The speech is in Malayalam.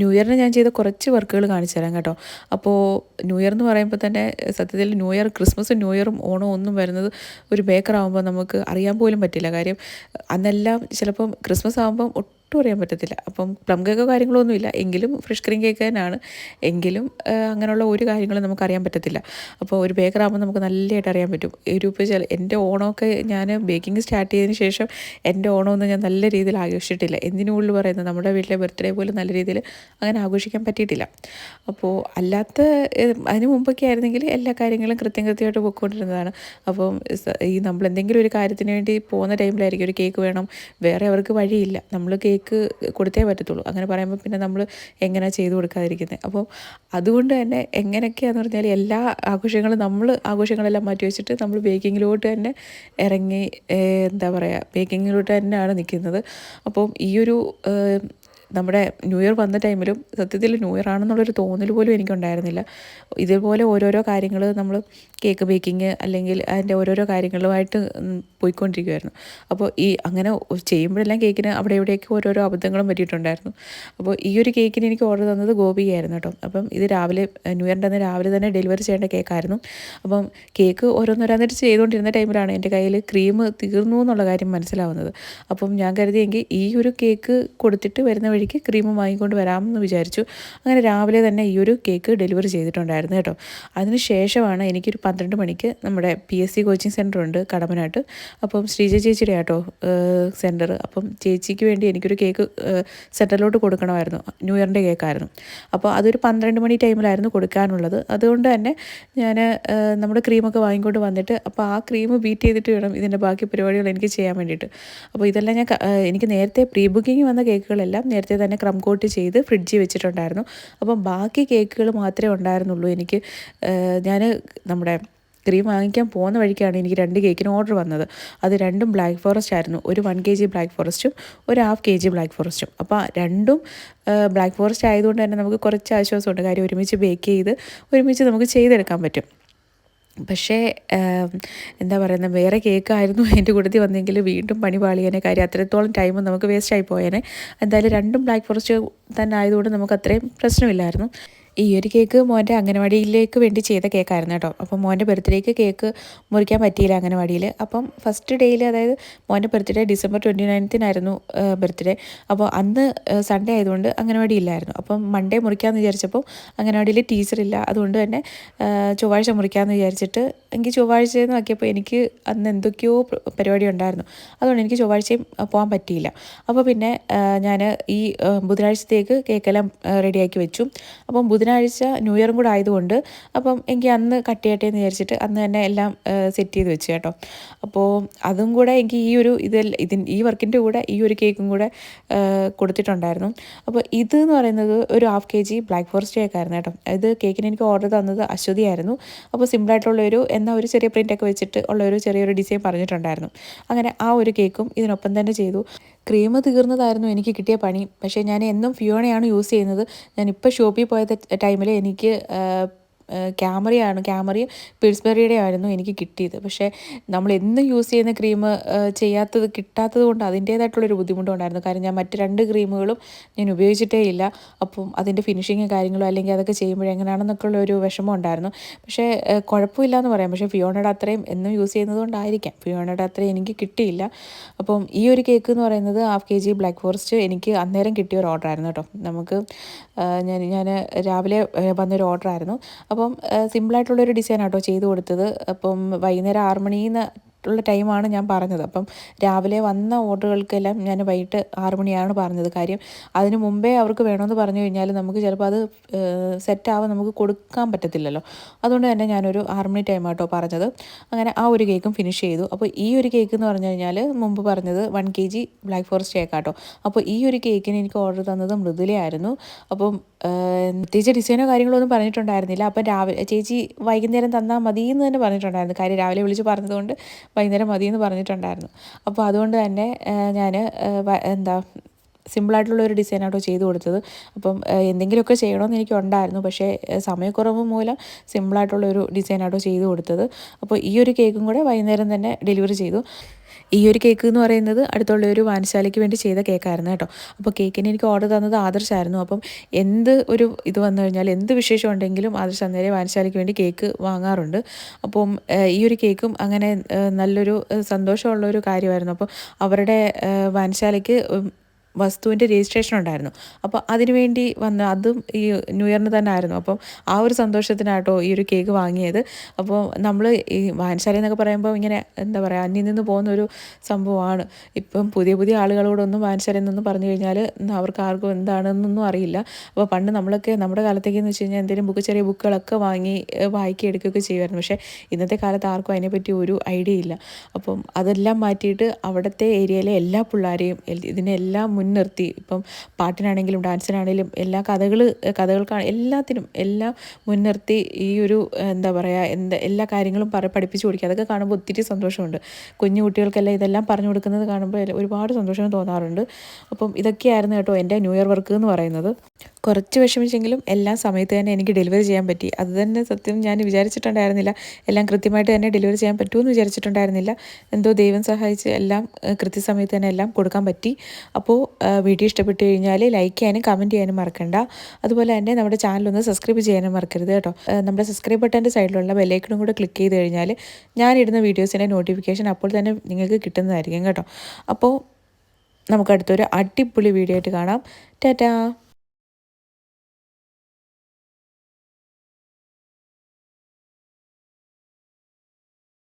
ന്യൂ ഇയറിന് ഞാൻ ചെയ്ത കുറച്ച് വർക്കുകൾ കാണിച്ചു തരാം കേട്ടോ. അപ്പോൾ ന്യൂ ഇയർ എന്ന് പറയുമ്പോൾ തന്നെ സത്യത്തിൽ ന്യൂ ഇയർ ക്രിസ്മസും ന്യൂ ഇയറും ഓണവും ഒന്നും വരുന്നത് ഒരു ബേക്കർ ആകുമ്പോൾ നമുക്ക് അറിയാൻ പോലും പറ്റില്ല. കാര്യം അന്നെല്ലാം ചിലപ്പം ക്രിസ്മസ് ആകുമ്പം ഒട്ടും അറിയാൻ പറ്റത്തില്ല. അപ്പം പ്ലം കേക്കോ കാര്യങ്ങളോ ഒന്നുമില്ല. എങ്കിലും ഫ്രഷ് ക്രീം കേക്ക് തന്നെയാണ് എങ്കിലും അങ്ങനെയുള്ള ഒരു കാര്യങ്ങളും നമുക്ക് അറിയാൻ പറ്റത്തില്ല. അപ്പോൾ ഒരു ബേക്കർ ആകുമ്പോൾ നമുക്ക് നല്ലതായിട്ട് അറിയാൻ പറ്റും. ഒരു ഇപ്പോൾ ചില എന്റെ ഓണമൊക്കെ ഞാൻ ബേക്കിംഗ് സ്റ്റാർട്ട് ചെയ്തതിന് ശേഷം എന്റെ ഓണമൊന്നും ഞാൻ നല്ല രീതിയിൽ ആഘോഷിച്ചിട്ടില്ല. എന്തിനുള്ളിൽ പറയുന്നത്? നമ്മുടെ വീട്ടിലെ ബർത്ത്ഡേ പോലും നല്ല രീതിയിൽ അങ്ങനെ ആഘോഷിക്കാൻ പറ്റിയിട്ടില്ല. അപ്പോൾ അല്ലാത്ത അതിന് മുമ്പൊക്കെ ആയിരുന്നെങ്കിൽ എല്ലാ കാര്യങ്ങളും കൃത്യം കൃത്യമായിട്ട് പോയിക്കൊണ്ടിരുന്നതാണ് അപ്പം ഈ നമ്മൾ എന്തെങ്കിലും ഒരു കാര്യത്തിന് വേണ്ടി പോകുന്ന ടൈമിലായിരിക്കും ഒരു കേക്ക് വേണം. വേറെ അവർക്ക് വഴിയില്ല. നമ്മൾ കേക്ക് കൊടുത്തേ പറ്റത്തുള്ളൂ. അങ്ങനെ പറയുമ്പോൾ പിന്നെ നമ്മൾ എങ്ങനെ ചെയ്തു കൊടുക്കാതിരിക്കുന്നത് അപ്പോൾ അതുകൊണ്ട് തന്നെ എങ്ങനെയൊക്കെയാന്ന് പറഞ്ഞാൽ എല്ലാ ആഘോഷങ്ങളും നമ്മൾ ആഘോഷങ്ങളെല്ലാം മാറ്റി വെച്ചിട്ട് നമ്മൾ ബേക്കിങ്ങിലോട്ട് തന്നെ ഇറങ്ങി എന്താ പറയുക ബേക്കിങ്ങിലോട്ട് തന്നെയാണ് നിൽക്കുന്നത് അപ്പം ഈ ഒരു നമ്മുടെ ന്യൂ ഇയർ വന്ന ടൈമിലും സത്യത്തിൽ ന്യൂ ഇയർ ആണെന്നുള്ളൊരു തോന്നൽ പോലും എനിക്കുണ്ടായിരുന്നില്ല. ഇതേപോലെ ഓരോരോ കാര്യങ്ങൾ നമ്മൾ കേക്ക് ബേക്കിങ് അല്ലെങ്കിൽ അതിന്റെ ഓരോരോ കാര്യങ്ങളുമായിട്ട് പോയിക്കൊണ്ടിരിക്കുമായിരുന്നു അപ്പോൾ ഈ അങ്ങനെ ചെയ്യുമ്പോഴെല്ലാം കേക്കിന് അവിടെ ഇവിടെയൊക്കെ ഓരോരോ അബദ്ധങ്ങളും പറ്റിയിട്ടുണ്ടായിരുന്നു. അപ്പോൾ ഈ ഒരു കേക്കിന് എനിക്ക് ഓർഡർ തന്നത് ഗോപിയായിരുന്നു കേട്ടോ. അപ്പം ഇത് രാവിലെ ന്യൂ ഇയറിന്റെ അന്ന് രാവിലെ തന്നെ ഡെലിവറി ചെയ്യേണ്ട കേക്കായിരുന്നു. അപ്പം കേക്ക് ഓരോന്നോരോന്നിട്ട് ചെയ്തുകൊണ്ടിരുന്ന ടൈമിലാണ് എന്റെ കയ്യിൽ ക്രീം തീർന്നു എന്നുള്ള കാര്യം മനസ്സിലാവുന്നത്. അപ്പം ഞാൻ കരുതിയെങ്കിൽ ഈ ഒരു കേക്ക് കൊടുത്തിട്ട് വരുന്ന വഴിക്ക് ക്രീം വാങ്ങിക്കൊണ്ട് വരാമെന്ന് വിചാരിച്ചു. അങ്ങനെ രാവിലെ തന്നെ ഈ ഒരു കേക്ക് ഡെലിവറി ചെയ്തിട്ടുണ്ടായിരുന്നു കേട്ടോ. അതിന് ശേഷമാണ് എനിക്കൊരു പന്ത്രണ്ട് മണിക്ക് നമ്മുടെ P S C coaching centre ഉണ്ട് കടമനാട്ട്. അപ്പം ശ്രീജ ചേച്ചിയുടെ ആട്ടോ സെന്റർ അപ്പം ചേച്ചിക്ക് വേണ്ടി എനിക്കൊരു കേക്ക് സെന്ററിലോട്ട് കൊടുക്കണമായിരുന്നു. ന്യൂ ഇയറിന്റെ കേക്കായിരുന്നു അപ്പോൾ അതൊരു പന്ത്രണ്ട് മണി ടൈമിലായിരുന്നു കൊടുക്കാനുള്ളത്. അതുകൊണ്ട് തന്നെ ഞാൻ നമ്മുടെ ക്രീമൊക്കെ വാങ്ങിക്കൊണ്ട് വന്നിട്ട് അപ്പോൾ ആ ക്രീം ബീറ്റ് ചെയ്തിട്ട് വേണം ഇതിന്റെ ബാക്കി പരിപാടികൾ എനിക്ക് ചെയ്യാൻ വേണ്ടിയിട്ട്. അപ്പോൾ ഇതെല്ലാം ഞാൻ എനിക്ക് നേരത്തെ പ്രീ ബുക്കിംഗ് വന്ന കേക്കുകളെല്ലാം നേരത്തെ തന്നെ ക്രം കോട്ട് ചെയ്ത് ഫ്രിഡ്ജിൽ വെച്ചിട്ടുണ്ടായിരുന്നു. അപ്പം ബാക്കി കേക്കുകൾ മാത്രമേ ഉണ്ടായിരുന്നുള്ളൂ എനിക്ക്. ഞാൻ നമ്മുടെ ക്രീം വാങ്ങിക്കാൻ പോകുന്ന വഴിക്കാണ് എനിക്ക് രണ്ട് കേക്കിന് ഓർഡർ വന്നത്. അത് രണ്ടും ബ്ലാക്ക് ഫോറസ്റ്റ് ആയിരുന്നു. ഒരു വൺ കെ ജി ബ്ലാക്ക് ഫോറസ്റ്റും ഒരു ഹാഫ് കെ ജി ബ്ലാക്ക് ഫോറസ്റ്റും. അപ്പോൾ രണ്ടും ബ്ലാക്ക് ഫോറസ്റ്റ് ആയതുകൊണ്ട് തന്നെ നമുക്ക് കുറച്ച് ആശ്വാസമുണ്ട്. കാര്യം ഒരുമിച്ച് ബേക്ക് ചെയ്ത് ഒരുമിച്ച് നമുക്ക് ചെയ്തെടുക്കാൻ പറ്റും. പക്ഷേ എന്താ പറയുന്നത് വേറെ കേക്കായിരുന്നു എന്റെ കൂട്ടത്തിൽ വന്നെങ്കിൽ വീണ്ടും പണി പാളിയേനെ കാര്യം. അത്രത്തോളം ടൈം നമുക്ക് വേസ്റ്റായി പോയേനെ. എന്തായാലും രണ്ടും ബ്ലാക്ക് ഫോറസ്റ്റ് തന്നെ ആയതുകൊണ്ട് നമുക്ക് അത്രയും പ്രശ്നമില്ലായിരുന്നു. ഈ ഒരു കേക്ക് മോന്റെ അംഗനവാടിയിലേക്ക് വേണ്ടി ചെയ്ത കേക്കായിരുന്നു കേട്ടോ. അപ്പം മോന്റെ ബർത്ത്ഡേക്ക് കേക്ക് മുറിക്കാൻ പറ്റിയില്ല അംഗനവാടിയിൽ. അപ്പം ഫസ്റ്റ് ഡേയിൽ അതായത് മോന്റെ ബർത്ത്ഡേ ഡിസംബർ ട്വന്റി നയൻത്തിനായിരുന്നു ബർത്ത്ഡേ. അപ്പോൾ അന്ന് സൺഡേ ആയതുകൊണ്ട് അംഗനവാടി ഇല്ലായിരുന്നു. അപ്പം മൺഡേ മുറിക്കാമെന്ന് വിചാരിച്ചപ്പോൾ അംഗനവാടിയിൽ ടീച്ചറില്ല അതുകൊണ്ട് തന്നെ ചൊവ്വാഴ്ച മുറിക്കാമെന്ന് വിചാരിച്ചിട്ട് എനിക്ക് ചൊവ്വാഴ്ച നോക്കിയപ്പോൾ എനിക്ക് അന്ന് എന്തൊക്കെയോ പരിപാടി ഉണ്ടായിരുന്നു. അതുകൊണ്ട് എനിക്ക് ചൊവ്വാഴ്ചയും പോകാൻ പറ്റിയില്ല. അപ്പോൾ പിന്നെ ഞാൻ ഈ ബുധനാഴ്ചത്തേക്ക് കേക്കെല്ലാം റെഡിയാക്കി വെച്ചു. അപ്പം ബുധനാഴ്ച ന്യൂ ഇയറും കൂടെ ആയതുകൊണ്ട് അപ്പം എനിക്ക് അന്ന് കട്ട് ചെയ്യട്ടെ എന്ന് വിചാരിച്ചിട്ട് അന്ന് തന്നെ എല്ലാം സെറ്റ് ചെയ്ത് വെച്ചു കേട്ടോ. അപ്പോൾ അതും കൂടെ എനിക്ക് ഈ ഒരു ഇതിൽ ഇതിൻ ഈ വർക്കിന്റെ കൂടെ ഈ ഒരു കേക്കും കൂടെ കൊടുത്തിട്ടുണ്ടായിരുന്നു. അപ്പോൾ ഇത് എന്ന് പറയുന്നത് ഒരു half K G black forest കേക്കായിരുന്നു കേട്ടോ. ഇത് കേക്കിന് എനിക്ക് ഓർഡർ തന്നത് അശ്വതി ആയിരുന്നു. അപ്പോൾ സിമ്പിളായിട്ടുള്ള ഒരു എന്നാൽ ഒരു ചെറിയ പ്രിന്റൊക്കെ വെച്ചിട്ട് ഉള്ള ഒരു ചെറിയൊരു ഡിസൈൻ പറഞ്ഞിട്ടുണ്ടായിരുന്നു. അങ്ങനെ ആ ഒരു കേക്കും ഇതിനൊപ്പം തന്നെ ചെയ്തു. ക്രീം തീർന്നതായിരുന്നു എനിക്ക് കിട്ടിയ പണി. പക്ഷേ ഞാൻ എന്നും ഫിയോണയാണ് യൂസ് ചെയ്യുന്നത്. ഞാൻ ഷോപ്പിൽ പോയ ടൈമിൽ എനിക്ക് ക്യാമറയാണ്. ക്യാമറയും പിൾസ്ബെറിയുടെ ആയിരുന്നു എനിക്ക് കിട്ടിയത്. പക്ഷേ നമ്മൾ എന്നും യൂസ് ചെയ്യുന്ന ക്രീം ചെയ്യാത്തത് കിട്ടാത്തത് കൊണ്ട് അതിന്റേതായിട്ടുള്ളൊരു ബുദ്ധിമുട്ടുണ്ടായിരുന്നു കാരണം ഞാൻ മറ്റ് രണ്ട് ക്രീമുകളും ഞാൻ ഉപയോഗിച്ചിട്ടേ ഇല്ല. അപ്പം അതിന്റെ ഫിനിഷിങ് കാര്യങ്ങളോ അല്ലെങ്കിൽ അതൊക്കെ ചെയ്യുമ്പോൾ എങ്ങനെയാണെന്നൊക്കെ ഉള്ള ഒരു വിഷമം ഉണ്ടായിരുന്നു. പക്ഷേ കുഴപ്പമില്ല എന്ന് പറയാം. പക്ഷേ ഫിയോണയുടെ അത്രയും എന്നും യൂസ് ചെയ്യുന്നത് കൊണ്ടായിരിക്കാം. ഫിയോണയുടെ അത്രയും എനിക്ക് കിട്ടിയില്ല. അപ്പം ഈ ഒരു കേക്ക് എന്ന് പറയുന്നത് half K G black forest എനിക്ക് അന്നേരം കിട്ടിയ ഒരു ഓർഡറായിരുന്നു കേട്ടോ. നമുക്ക് ഞാൻ ഞാൻ രാവിലെ വന്നൊരു ഓർഡർ ആയിരുന്നു അപ്പം സിമ്പിളായിട്ടുള്ളൊരു ഡിസൈൻ ആട്ടോ ചെയ്ത് കൊടുത്തത്. അപ്പം വൈകുന്നേരം ആറ് മണിന്ന് ഉള്ള ടൈമാണ് ഞാൻ പറഞ്ഞത്. അപ്പം രാവിലെ വന്ന ഓർഡറുകൾക്കെല്ലാം ഞാൻ വൈകിട്ട് ആറു മണിയാണ് പറഞ്ഞത് കാര്യം. അതിന് മുമ്പേ അവർക്ക് വേണമെന്ന് പറഞ്ഞു കഴിഞ്ഞാൽ നമുക്ക് ചിലപ്പോൾ അത് സെറ്റാവാൻ നമുക്ക് കൊടുക്കാൻ പറ്റത്തില്ലല്ലോ. അതുകൊണ്ട് തന്നെ ഞാനൊരു ആറു മണി ആട്ടോ പറഞ്ഞത്. അങ്ങനെ ആ ഒരു കേക്കും ഫിനിഷ് ചെയ്തു. അപ്പോൾ ഈ ഒരു കേക്ക് എന്ന് പറഞ്ഞു കഴിഞ്ഞാൽ മുമ്പ് പറഞ്ഞത് one K G black forest കേക്കാട്ടോ അപ്പോൾ ഈ ഒരു കേക്കിന് എനിക്ക് ഓർഡർ തന്നത് മൃദുലയായിരുന്നു അപ്പം പ്രത്യേകിച്ച് ഡിസൈനോ കാര്യങ്ങളോ ഒന്നും പറഞ്ഞിട്ടുണ്ടായിരുന്നില്ല. അപ്പം രാവിലെ ചേച്ചി വൈകുന്നേരം തന്നാൽ മതി എന്ന് തന്നെ പറഞ്ഞിട്ടുണ്ടായിരുന്നു. കാര്യം രാവിലെ വിളിച്ച് പറഞ്ഞതുകൊണ്ട് വൈകുന്നേരം മതി എന്ന് പറഞ്ഞിട്ടുണ്ടായിരുന്നു. അപ്പോൾ അതുകൊണ്ട് തന്നെ ഞാൻ എന്താ സിമ്പിളായിട്ടുള്ള ഒരു ഡിസൈനാട്ടോ ചെയ്ത് കൊടുത്തത്. അപ്പം എന്തെങ്കിലുമൊക്കെ ചെയ്യണമെന്ന് എനിക്ക് ഉണ്ടായിരുന്നു പക്ഷേ സമയക്കുറവ് മൂലം സിമ്പിളായിട്ടുള്ള ഒരു ഡിസൈനാട്ടോ ചെയ്ത് കൊടുത്തത്. അപ്പോൾ ഈ ഒരു കേക്കും കൂടെ വൈകുന്നേരം തന്നെ ഡെലിവറി ചെയ്തു. ഈ ഒരു കേക്ക് എന്ന് പറയുന്നത് അടുത്തുള്ള ഒരു വാനശാലയ്ക്ക് വേണ്ടി ചെയ്ത കേക്കായിരുന്നു കേട്ടോ. അപ്പോൾ കേക്കിന് എനിക്ക് ഓർഡർ തന്നത് ആദർശായിരുന്നു. അപ്പം എന്ത് ഒരു ഇത് വന്നു കഴിഞ്ഞാൽ എന്ത് വിശേഷം ഉണ്ടെങ്കിലും ആദർശ് അന്നേരം വാനശാലയ്ക്ക് വേണ്ടി കേക്ക് വാങ്ങാറുണ്ട്. അപ്പം ഈ ഒരു കേക്കും അങ്ങനെ നല്ലൊരു സന്തോഷമുള്ള ഒരു കാര്യമായിരുന്നു. അപ്പോൾ അവരുടെ വാനശാലയ്ക്ക് വസ്തുവിന്റെ രജിസ്ട്രേഷൻ ഉണ്ടായിരുന്നു. അപ്പോൾ അതിനുവേണ്ടി വന്ന് അതും ഈ ന്യൂ ഇയറിന് തന്നെ ആയിരുന്നു. അപ്പം ആ ഒരു സന്തോഷത്തിനാട്ടോ ഈ ഒരു കേക്ക് വാങ്ങിയത്. അപ്പോൾ നമ്മൾ ഈ വായനശാല എന്നൊക്കെ പറയുമ്പോൾ ഇങ്ങനെ എന്താ പറയുക അന്യം നിന്ന് പോകുന്ന ഒരു സംഭവമാണ്. ഇപ്പം പുതിയ പുതിയ ആളുകളോടൊന്നും വായനശാല എന്നൊന്നും പറഞ്ഞു കഴിഞ്ഞാൽ അവർക്ക് ആർക്കും എന്താണെന്നൊന്നും അറിയില്ല. അപ്പോൾ പണ്ട് നമ്മളൊക്കെ നമ്മുടെ കാലത്തേക്ക് എന്ന് വെച്ച് കഴിഞ്ഞാൽ എന്തെങ്കിലും ബുക്ക് ചെറിയ ബുക്കുകളൊക്കെ വാങ്ങി വായിക്കി എടുക്കുകയൊക്കെ ചെയ്യുമായിരുന്നു പക്ഷേ ഇന്നത്തെ കാലത്ത് ആർക്കും അതിനെപ്പറ്റി ഒരു ഐഡിയ ഇല്ല. അപ്പം അതെല്ലാം മാറ്റിയിട്ട് അവിടുത്തെ ഏരിയയിലെ എല്ലാ പിള്ളേരെയും ഇതിനെല്ലാം മുൻനിർത്തി. ഇപ്പം പാട്ടിനാണെങ്കിലും ഡാൻസിനാണെങ്കിലും എല്ലാ കഥകൾ കഥകൾക്കാണ് എല്ലാത്തിനും എല്ലാം മുൻനിർത്തി ഈ ഒരു എന്താ പറയുക എന്താ എല്ലാ കാര്യങ്ങളും പറ പഠിപ്പിച്ചു കൊടുക്കുക. അതൊക്കെ കാണുമ്പോൾ ഒത്തിരി സന്തോഷമുണ്ട്. കുഞ്ഞു കുട്ടികൾക്കെല്ലാം ഇതെല്ലാം പറഞ്ഞു കൊടുക്കുന്നത് കാണുമ്പോൾ ഒരുപാട് സന്തോഷം തോന്നാറുണ്ട്. അപ്പം ഇതൊക്കെയായിരുന്നു കേട്ടോ എന്റെ ന്യൂ ഇയർ വർക്ക് എന്ന് പറയുന്നത്. കുറച്ച് വിഷമിച്ചെങ്കിലും എല്ലാം സമയത്ത് തന്നെ എനിക്ക് ഡെലിവറി ചെയ്യാൻ പറ്റി. അത് തന്നെ സത്യം ഞാൻ വിചാരിച്ചിട്ടുണ്ടായിരുന്നില്ല. എല്ലാം കൃത്യമായിട്ട് തന്നെ ഡെലിവറി ചെയ്യാൻ പറ്റുമെന്ന് വിചാരിച്ചിട്ടുണ്ടായിരുന്നില്ല. എന്തോ ദൈവം സഹായിച്ച് എല്ലാം കൃത്യസമയത്ത് തന്നെ എല്ലാം കൊടുക്കാൻ പറ്റി. അപ്പോൾ വീഡിയോ ഇഷ്ടപ്പെട്ട് കഴിഞ്ഞാൽ ലൈക്ക് ചെയ്യാനും കമന്റ് ചെയ്യാനും മറക്കണ്ട. അതുപോലെ തന്നെ നമ്മുടെ ചാനൽ ഒന്ന് സബ്സ്ക്രൈബ് ചെയ്യാനും മറക്കരുത് കേട്ടോ. നമ്മുടെ സബ്സ്ക്രൈബ് ബട്ടന്റെ സൈഡിലുള്ള ബെല്ലൈക്കണും കൂടെ ക്ലിക്ക് ചെയ്ത് കഴിഞ്ഞാൽ ഞാനിടുന്ന വീഡിയോസിന്റെ നോട്ടിഫിക്കേഷൻ അപ്പോൾ തന്നെ നിങ്ങൾക്ക് കിട്ടുന്നതായിരിക്കും കേട്ടോ. അപ്പോൾ നമുക്ക് അടുത്തൊരു അടിപൊളി വീഡിയോ ആയിട്ട് കാണാം. ടാറ്റാ!